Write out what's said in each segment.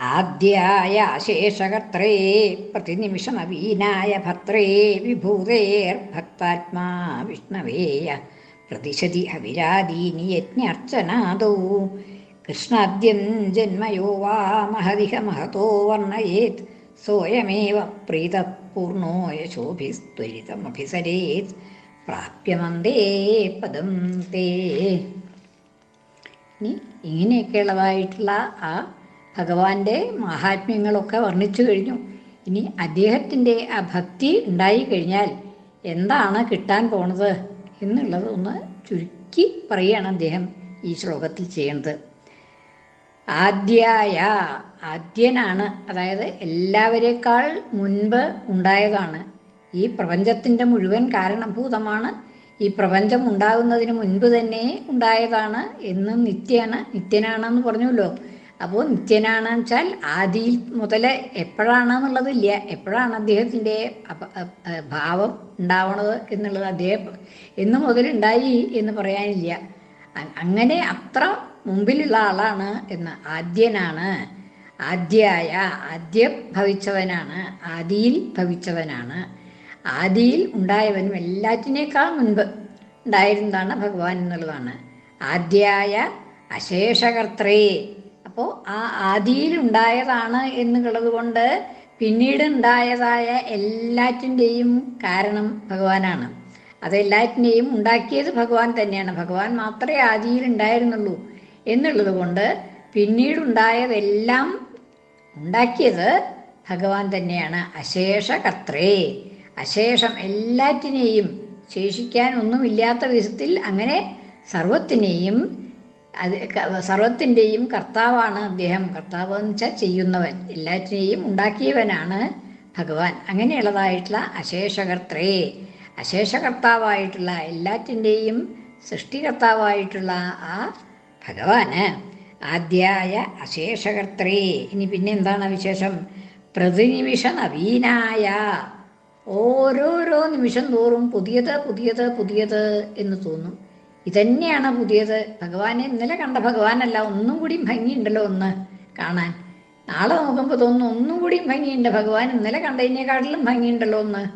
ആദ്യായ അശേഷകർത്രേ പ്രതിനിമിഷനവീനായ ഭർത്രേ വിഭൂതേർഭക്താത്മാ വിഷ്ണവേയ പ്രതിശതി അവിരാദീനി യജ്ഞർച്ചനാദോ കൃഷ്ണാദ്യം ജന്മയോ വാ മഹതിഹ മഹതോ വർണയേത് സോയമേവ പ്രീതപൂർണോ യശോഭിസ്ത്വരിതമഭിസരേത് പ്രാപ്യമന്തേ പദം തേ. ഇനി ഇങ്ങനെയൊക്കെയുള്ളതായിട്ടുള്ള ആ ഭഗവാന്റെ മഹാത്മ്യങ്ങളൊക്കെ വർണിച്ചു കഴിഞ്ഞു. ഇനി അദ്ദേഹത്തിന്റെ ആ ഭക്തി ഉണ്ടായി കഴിഞ്ഞാൽ എന്താണ് കിട്ടാൻ പോണത് എന്നുള്ളത് ഒന്ന് ചുരുക്കി പറയുകയാണ് അദ്ദേഹം ഈ ശ്ലോകത്തിൽ ചെയ്യുന്നത് ആദ്യായ ആദ്യനാണ് അതായത് എല്ലാവരേക്കാൾ മുൻപ് ഉണ്ടായതാണ്. ഈ പ്രപഞ്ചത്തിന്റെ മുഴുവൻ കാരണഭൂതമാണ്. ഈ പ്രപഞ്ചം ഉണ്ടാകുന്നതിന് മുൻപ് തന്നെ ഉണ്ടായതാണ് എന്നും നിത്യാണ് നിത്യനാണെന്ന് പറഞ്ഞല്ലോ അപ്പോൾ നിത്യനാണ് വെച്ചാൽ ആദിയിൽ മുതൽ എപ്പോഴാണെന്നുള്ളതില്ല. എപ്പോഴാണ് അദ്ദേഹത്തിന്റെ ഭാവം ഉണ്ടാവണത് എന്നുള്ളത് അദ്ദേഹം എന്ന് മുതൽ ഉണ്ടായി എന്ന് പറയാനില്ല. അങ്ങനെ അത്ര മുമ്പിലുള്ള ആളാണ് എന്ന് ആദ്യനാണ്. ആദ്യായ ആദ്യം ഭവിച്ചവനാണ് ആദിയിൽ ഭവിച്ചവനാണ്. ആദിയിൽ ഉണ്ടായവനും എല്ലാറ്റിനേക്കാൾ മുൻപ് ഉണ്ടായിരുന്നതാണ് ഭഗവാൻ എന്നുള്ളതാണ്. ആദ്യായ അശേഷകർത്രേ അപ്പോൾ ആ ആദിയിൽ ഉണ്ടായതാണ് എന്നുള്ളത് കൊണ്ട് പിന്നീട് ഉണ്ടായതായ എല്ലാറ്റിന്റെയും കാരണം ഭഗവാനാണ്. അതെല്ലാറ്റിനെയും ഉണ്ടാക്കിയത് ഭഗവാൻ തന്നെയാണ്. ഭഗവാൻ മാത്രമേ ആദിയിൽ ഉണ്ടായിരുന്നുള്ളൂ എന്നുള്ളത് കൊണ്ട് പിന്നീടുണ്ടായതെല്ലാം ഉണ്ടാക്കിയത് ഭഗവാൻ തന്നെയാണ്. അശേഷകർത്രേ അശേഷം എല്ലാറ്റിനെയും ശേഷിക്കാൻ ഒന്നുമില്ലാത്ത വിധത്തിൽ അങ്ങനെ സർവത്തിനെയും അത് സർവത്തിന്റെയും കർത്താവാണ് അദ്ദേഹം. കർത്താവ് എന്ന് വെച്ചാൽ ചെയ്യുന്നവൻ. എല്ലാറ്റിനെയും ഉണ്ടാക്കിയവനാണ് ഭഗവാൻ. അങ്ങനെയുള്ളതായിട്ടുള്ള അശേഷകർത്രേ അശേഷകർത്താവായിട്ടുള്ള എല്ലാറ്റിന്റെയും സൃഷ്ടികർത്താവായിട്ടുള്ള ആ ഭഗവാന് ആദ്യായ അശേഷകർത്രേ ഇനി പിന്നെ എന്താണ് വിശേഷം? പ്രതിനിമിഷ നവീനായ ഓരോരോ നിമിഷം തോറും പുതിയത് പുതിയത് പുതിയത് എന്ന് തോന്നും. ഇതന്നെയാണ് പുതിയത്. ഭഗവാനെ ഇന്നലെ കണ്ട ഭഗവാനല്ല ഒന്നും കൂടിയും ഭംഗിയുണ്ടല്ലോ ഒന്ന് കാണാൻ. നാളെ നോക്കുമ്പോൾ തോന്നുന്നു ഒന്നും കൂടിയും ഭംഗിയുണ്ട്. ഭഗവാൻ ഇന്നലെ കണ്ടതിനേക്കാട്ടിലും ഭംഗിയുണ്ടല്ലോ ഒന്ന്.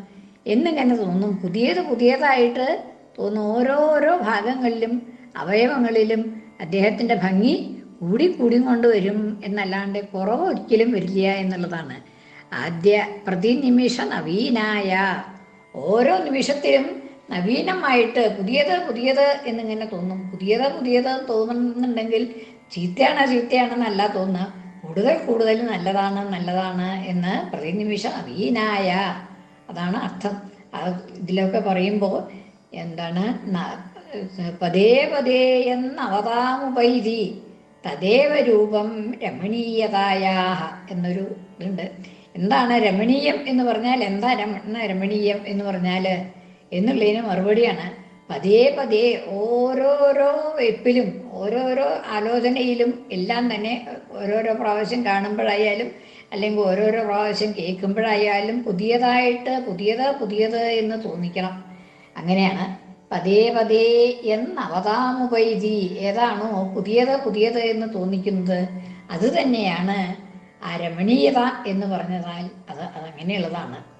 എന്നിങ്ങനെ തോന്നും. പുതിയത് പുതിയതായിട്ട് തോന്നും ഓരോരോ ഭാഗങ്ങളിലും അവയവങ്ങളിലും അദ്ദേഹത്തിന്റെ ഭംഗി കൂടി കൂടി കൊണ്ടുവരും എന്നല്ലാണ്ട് കുറവ് ഒരിക്കലും വരില്ല എന്നുള്ളതാണ്. ആദ്യ പ്രതിനിമിഷ നവീനായ ഓരോ നിമിഷത്തിലും നവീനമായിട്ട് പുതിയത് പുതിയത് എന്നിങ്ങനെ തോന്നും. പുതിയത് പുതിയത് തോന്നുന്നുണ്ടെങ്കിൽ ചീത്തയാണ് ചീത്തയാണെന്നല്ല തോന്നുക. കൂടുതൽ കൂടുതൽ നല്ലതാണ് നല്ലതാണ് എന്ന് പ്രതിനിമിഷം നവീനായ. അതാണ് അർത്ഥം. ഇതിലൊക്കെ പറയുമ്പോൾ എന്താണ്? പതേ പതേ എന്നവതാമുപൈതി തദേവ രൂപം രമണീയതായ എന്നൊരു ഇതുണ്ട്. എന്താണ് രമണീയം എന്ന് പറഞ്ഞാൽ എന്താ രമ രമണീയം എന്ന് പറഞ്ഞാൽ എന്നുള്ളതിന് മറുപടിയാണ്. പതിയെ പതിയെ ഓരോരോ വെപ്പിലും ഓരോരോ ആലോചനയിലും എല്ലാം തന്നെ ഓരോരോ പ്രാവശ്യം കാണുമ്പോഴായാലും അല്ലെങ്കിൽ ഓരോരോ പ്രാവശ്യം കേൾക്കുമ്പോഴായാലും പുതിയതായിട്ട് പുതിയത് പുതിയത് എന്ന് തോന്നിക്കണം. അങ്ങനെയാണ്. പതേ പതേ എന്ന അവതാമുപൈതി ഏതാണോ പുതിയത് പുതിയത് എന്ന് തോന്നിക്കുന്നത് അത് തന്നെയാണ്. ആ രമണീയത എന്ന് പറഞ്ഞതാൽ അത് അതങ്ങനെയുള്ളതാണ്.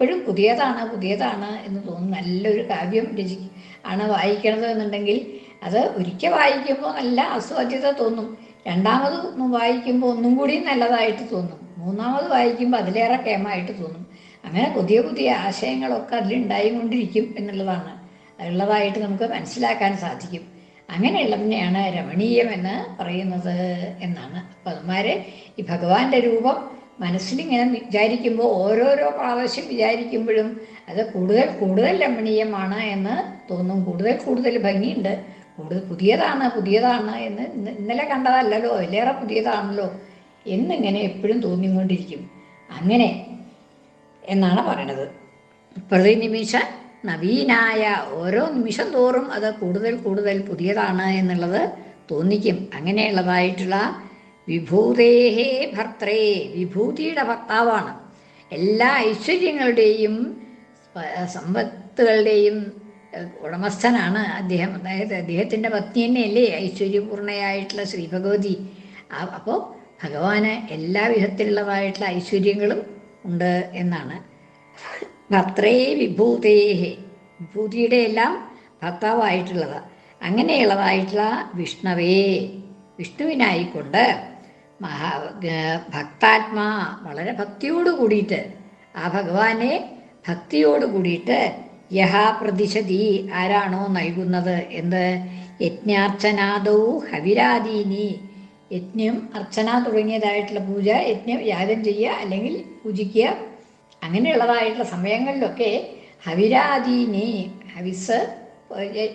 എപ്പോഴും പുതിയതാണ് പുതിയതാണ് എന്ന് തോന്നുന്നു. നല്ലൊരു കാവ്യം രചി ആണ് വായിക്കണത് എന്നുണ്ടെങ്കിൽ അത് ഒരിക്കൽ വായിക്കുമ്പോൾ നല്ല അസ്വാദ്യത തോന്നും. രണ്ടാമത് വായിക്കുമ്പോൾ ഒന്നും കൂടി നല്ലതായിട്ട് തോന്നും. മൂന്നാമത് വായിക്കുമ്പോൾ അതിലേറെ കേമായിട്ട് തോന്നും. അങ്ങനെ പുതിയ പുതിയ ആശയങ്ങളൊക്കെ അതിലുണ്ടായിക്കൊണ്ടിരിക്കും എന്നുള്ളതാണ്. അതുള്ളതായിട്ട് നമുക്ക് മനസ്സിലാക്കാൻ സാധിക്കും. അങ്ങനെയുള്ളതിനെയാണ് രമണീയം എന്ന് പറയുന്നത് എന്നാണ്. അപ്പം അതുമാരെ ഈ ഭഗവാന്റെ രൂപം മനസ്സിലിങ്ങനെ വിചാരിക്കുമ്പോൾ ഓരോരോ പ്രാവശ്യം വിചാരിക്കുമ്പോഴും അത് കൂടുതൽ കൂടുതൽ രമണീയമാണ് എന്ന് തോന്നും. കൂടുതൽ കൂടുതൽ ഭംഗിയുണ്ട്. കൂടുതൽ പുതിയതാണ് പുതിയതാണ് എന്ന് ഇന്നലെ കണ്ടതല്ലല്ലോ അതിലേറെ പുതിയതാണല്ലോ എന്നിങ്ങനെ എപ്പോഴും തോന്നിക്കൊണ്ടിരിക്കും. അങ്ങനെ എന്നാണ് പറയണത്. പ്രതിനിമിഷ നവീനായ ഓരോ നിമിഷം തോറും അത് കൂടുതൽ കൂടുതൽ പുതിയതാണ് എന്നുള്ളത് തോന്നിക്കും. അങ്ങനെയുള്ളതായിട്ടുള്ള വിഭൂതേഹേ ഭർത്രേ വിഭൂതിയുടെ ഭർത്താവാണ്. എല്ലാ ഐശ്വര്യങ്ങളുടെയും സമ്പത്തുകളുടെയും ഉടമസ്ഥനാണ് അദ്ദേഹം. അതായത് അദ്ദേഹത്തിന്റെ പത്നി തന്നെയല്ലേ ഐശ്വര്യപൂർണയായിട്ടുള്ള ശ്രീ ഭഗവതി അപ്പോൾ ഭഗവാന് എല്ലാ വിധത്തിലുള്ളതായിട്ടുള്ള ഐശ്വര്യങ്ങളും ഉണ്ട് എന്നാണ്. ഭർത്രേ വിഭൂതേഹേ വിഭൂതിയുടെ എല്ലാം ഭർത്താവായിട്ടുള്ളത്. അങ്ങനെയുള്ളതായിട്ടുള്ള വിഷ്ണവേ വിഷ്ണുവിനായിക്കൊണ്ട് മഹാ ഭക്താത്മാ വളരെ ഭക്തിയോട് കൂടിയിട്ട് ആ ഭഗവാനെ ഭക്തിയോട് കൂടിയിട്ട് യഹാ പ്രതിശതി ആരാണോ നൽകുന്നത് എന്ത് യജ്ഞാർച്ചനാദൗ ഹവിരാദീനി. യജ്ഞം അർച്ചന തുടങ്ങിയതായിട്ടുള്ള പൂജ യജ്ഞം യാഗം ചെയ്യുക അല്ലെങ്കിൽ പൂജിക്കുക. അങ്ങനെയുള്ളതായിട്ടുള്ള സമയങ്ങളിലൊക്കെ ഹവിരാദീനി ഹവിസ്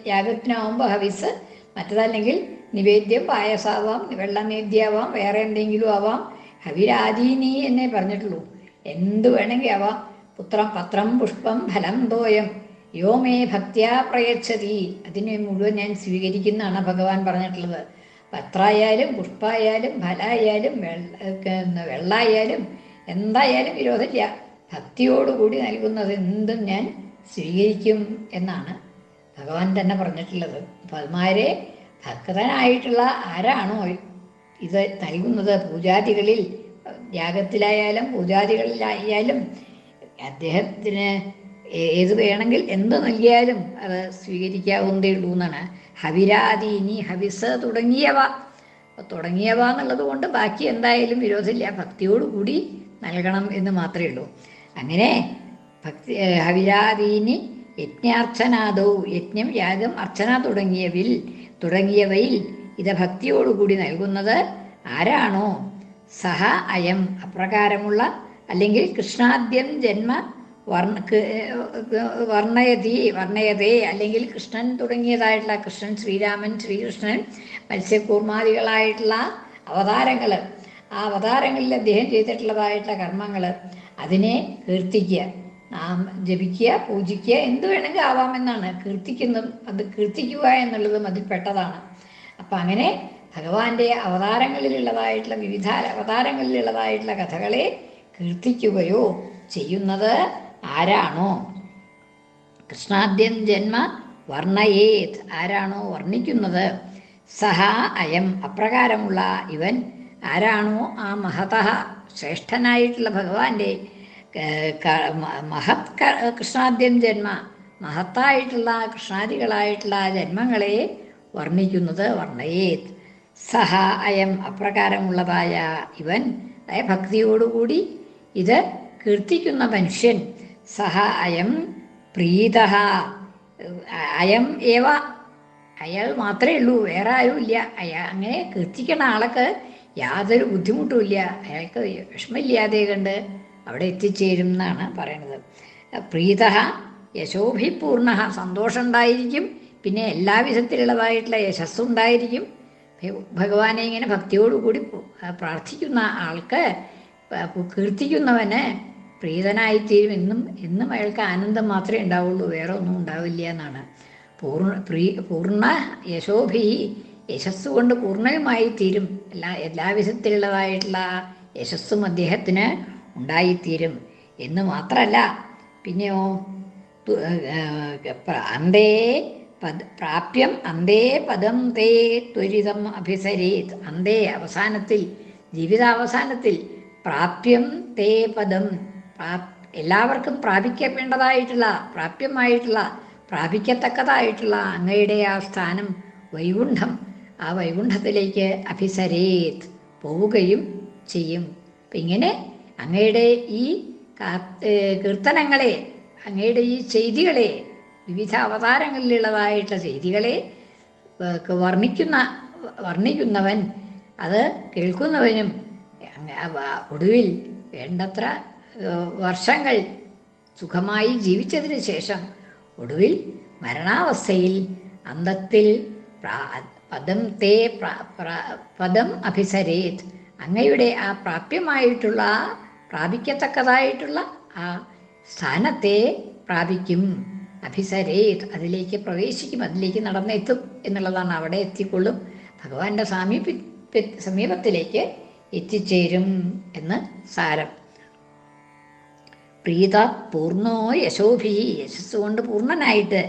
യാഗത്തിനാവുമ്പോൾ ഹവിസ് മറ്റതല്ലെങ്കിൽ നിവേദ്യം പായസാവാം വെള്ളനേദ്യാവാം വേറെ എന്തെങ്കിലും ആവാം. അവിരാധീനി എന്നേ പറഞ്ഞിട്ടുള്ളൂ. എന്തു വേണമെങ്കിൽ ആവാം. പുത്രം പത്രം പുഷ്പം ഫലം തോയം. യോ മേ ഭക്തിയാ പ്രയച്ഛതി. അതിനെ മുഴുവൻ ഞാൻ സ്വീകരിക്കുന്നതാണ് ഭഗവാൻ പറഞ്ഞിട്ടുള്ളത്. പത്രായാലും പുഷ്പമായാലും ഫലമായാലും വെള്ള വെള്ളമായാലും എന്തായാലും വിരോധമില്ല. ഭക്തിയോടുകൂടി നൽകുന്നത് എന്തും ഞാൻ സ്വീകരിക്കും എന്നാണ് ഭഗവാൻ തന്നെ പറഞ്ഞിട്ടുള്ളത്. പത്മാരെ ഭക്തനായിട്ടുള്ള ആരാണോ ഇത് നൽകുന്നത്? പൂജാതികളിൽ യാഗത്തിലായാലും പൂജാതികളിലായാലും അദ്ദേഹത്തിന് ഏത് വേണമെങ്കിൽ എന്ത് നൽകിയാലും അത് സ്വീകരിക്കാവുന്നതേ ഉള്ളൂ എന്നാണ്. ഹവിരാദീനി ഹവിസ് തുടങ്ങിയവ. തുടങ്ങിയവ എന്നുള്ളത് കൊണ്ട് ബാക്കി എന്തായാലും വിരോധമില്ല. ഭക്തിയോടുകൂടി നൽകണം എന്ന് മാത്രമേ ഉള്ളൂ. അങ്ങനെ ഭക്തി ഹവിരാദീനി യജ്ഞാർച്ചനാദവും യജ്ഞം യാഗം അർച്ചന തുടങ്ങിയവിൽ തുടങ്ങിയവയിൽ ഇത് ഭക്തിയോടുകൂടി നൽകുന്നത് ആരാണോ? സഹ അയം അപ്രകാരമുള്ള അല്ലെങ്കിൽ കൃഷ്ണാദ്യം ജന്മ വർണ വർണയതി വർണയതേ അല്ലെങ്കിൽ കൃഷ്ണൻ തുടങ്ങിയതായിട്ടുള്ള കൃഷ്ണൻ ശ്രീരാമൻ ശ്രീകൃഷ്ണൻ മത്സ്യകൂർമാദികളായിട്ടുള്ള അവതാരങ്ങൾ ആ അവതാരങ്ങളിൽ അദ്ദേഹം ചെയ്തിട്ടുള്ളതായിട്ടുള്ള കർമ്മങ്ങൾ അതിനെ കീർത്തിക്കുക. നാം ജപിക്കുക പൂജിക്കുക എന്ത് വേണമെങ്കിൽ ആവാമെന്നാണ്. കീർത്തിക്കുന്നതും അത് കീർത്തിക്കുക എന്നുള്ളതും അതിൽ പെട്ടതാണ്. അപ്പം അങ്ങനെ ഭഗവാന്റെ അവതാരങ്ങളിലുള്ളതായിട്ടുള്ള വിവിധ അവതാരങ്ങളിലുള്ളതായിട്ടുള്ള കഥകളെ കീർത്തിക്കുകയോ ചെയ്യുന്നത് ആരാണോ? കൃഷ്ണാദ്യം ജന്മ വർണയേത്. ആരാണോ വർണിക്കുന്നത്? സഹ അയം. അപ്രകാരമുള്ള ഇവൻ ആരാണോ? ആ മഹത ശ്രേഷ്ഠനായിട്ടുള്ള ഭഗവാന്റെ മഹത് കൃഷ്ണാദ്യം ജന്മ മഹത്തായിട്ടുള്ള കൃഷ്ണാദികളായിട്ടുള്ള ജന്മങ്ങളെ വർണിക്കുന്നത് വർണയേത്. സഹ അയം അപ്രകാരമുള്ളതായ ഇവൻ ഭക്തിയോടുകൂടി ഇത് കീർത്തിക്കുന്ന മനുഷ്യൻ. സഹ അയം പ്രീത അയം ഏവ അയാൾ മാത്രമേ ഉള്ളൂ വേറെ ആരും ഇല്ല. അയാൾ അങ്ങനെ കീർത്തിക്കുന്ന ആൾക്ക് യാതൊരു ബുദ്ധിമുട്ടും ഇല്ല. അയാൾക്ക് വിഷമില്ലാതെ കണ്ട് അവിടെ എത്തിച്ചേരും എന്നാണ് പറയണത്. പ്രീത യശോഭിപൂർണ സന്തോഷം ഉണ്ടായിരിക്കും പിന്നെ എല്ലാ വിധത്തിലുള്ളതായിട്ടുള്ള യശസ്സും ഉണ്ടായിരിക്കും ഭഗവാനെ ഇങ്ങനെ ഭക്തിയോടുകൂടി പ്രാർത്ഥിക്കുന്ന ആൾക്ക് കീർത്തിക്കുന്നവന് പ്രീതനായിത്തീരും. എന്നും എന്നും അയാൾക്ക് ആനന്ദം മാത്രമേ ഉണ്ടാവുള്ളൂ. വേറെ ഒന്നും ഉണ്ടാവില്ല എന്നാണ്. പൂർണ പ്രീ പൂർണ യശോഭി യശസ് കൊണ്ട് പൂർണയുമായി തീരും എല്ലാ എല്ലാ വിധത്തിലുള്ളതായിട്ടുള്ള യശസ്സും അദ്ദേഹത്തിന് ഉണ്ടായിത്തീരും എന്ന് മാത്രമല്ല പിന്നെയോ അന്തേ പദ പ്രാപ്യം അന്തേ പദം തേ ത്വരിതം അഭിസരേത്. അന്തേ അവസാനത്തിൽ ജീവിതാവസാനത്തിൽ പ്രാപ്യം തേ പദം എല്ലാവർക്കും പ്രാപിക്കപ്പെടേണ്ടതായിട്ടുള്ള പ്രാപ്യമായിട്ടുള്ള പ്രാപിക്കത്തക്കതായിട്ടുള്ള അങ്ങയുടെ ആ സ്ഥാനം വൈകുണ്ഠം ആ വൈകുണ്ഠത്തിലേക്ക് അഭിസരേത് പോവുകയും ചെയ്യും. ഇങ്ങനെ അങ്ങയുടെ ഈ കീർത്തനങ്ങളെ അങ്ങയുടെ ഈ ചെയ്തികളെ വിവിധ അവതാരങ്ങളിലുള്ളതായിട്ടുള്ള ചെയ്തികളെ വർണിക്കുന്ന വർണിക്കുന്നവൻ അത് കേൾക്കുന്നവനും ഒടുവിൽ വേണ്ടത്ര വർഷങ്ങൾ സുഖമായി ജീവിച്ചതിന് ശേഷം ഒടുവിൽ മരണാവസ്ഥയിൽ അന്തത്തിൽ പദം തേ പദം അഭിസരേത് അങ്ങയുടെ ആ പ്രാപ്യമായിട്ടുള്ള പ്രാപിക്കത്തക്കതായിട്ടുള്ള ആ സ്ഥാനത്തെ പ്രാപിക്കും. അഭിസരേത് അതിലേക്ക് പ്രവേശിക്കും അതിലേക്ക് നടന്നെത്തും എന്നുള്ളതാണ് അവിടെ എത്തിക്കൊള്ളും. ഭഗവാന്റെ സാമീപ്യ സമീപത്തിലേക്ക് എത്തിച്ചേരും എന്ന് സാരം. പ്രീത പൂർണോ യശോഭി യശസ് കൊണ്ട് പൂർണനായിട്ട്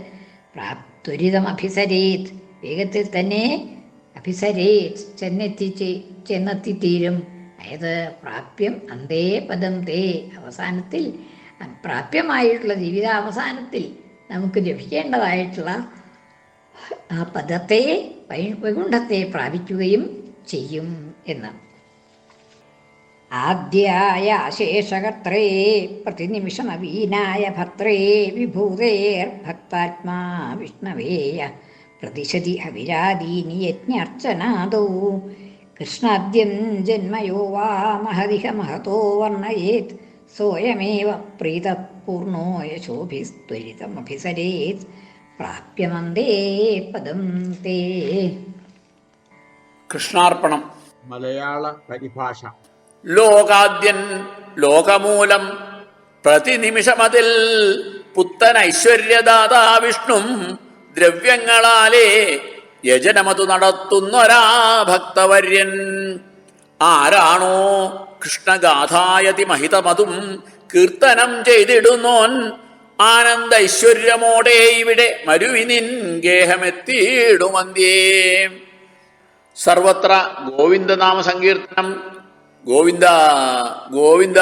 പ്രാപ്ത്വരിതം അഭിസരേത് വേഗത്തിൽ തന്നെ അഭിസരേത് ചെന്നെത്തി ചെന്നെത്തിത്തീരും. അതായത് പ്രാപ്യം അന്തേ പദം തേ അവസാനത്തിൽ പ്രാപ്യമായിട്ടുള്ള ജീവിതാവസാനത്തിൽ നമുക്ക് ലഭിക്കേണ്ടതായിട്ടുള്ള ആ പദത്തെ വൈകുണ്ഠത്തെ പ്രാപിക്കുകയും ചെയ്യും എന്ന്. ആദ്യായ ശേഷകത്രേ അശേഷകർത്രേ ഭത്രേ ഭർത്രേ വിഭൂതേർഭക്താത്മാ വിഷ്ണവേയ പ്രതിശതി അവിരാദീനി യജ്ഞാർച്ചനാദോ കൃഷ്ണാദ്യം ജന്മയോ വാ മഹതിഹ മഹതോ വർണയേത്. സോയമേവ പ്രീതപൂർണോ യശോഭിസ്ത്വരിതമഭിസരേത് പ്രാപ്യമന്തേ പദം തേ. കൃഷ്ണാർപ്പണം. മലയാള പരിഭാഷ. ലോകാദ്യൻ ലോകമൂലം പ്രതിനിമിഷമതിൽ പുത്തൻ ഐശ്വര്യദാതാ വിഷ്ണും ദ്രവ്യങ്ങളാലേ യജനമതു നടത്തുന്നൊരാ ഭക്തവര്യൻ. ആരാണോ കൃഷ്ണഗാഥായതി മഹിതമതും കീർത്തനം ചെയ്തിടുന്നോൻ ആനന്ദ ഐശ്വര്യമോടെ ഇവിടെ മരുവിനിൻ ഗേഹമെത്തിയിടുമന്ത്യേ. സർവത്ര ഗോവിന്ദനാമ സങ്കീർത്തനം ഗോവിന്ദ ഗോവിന്ദ.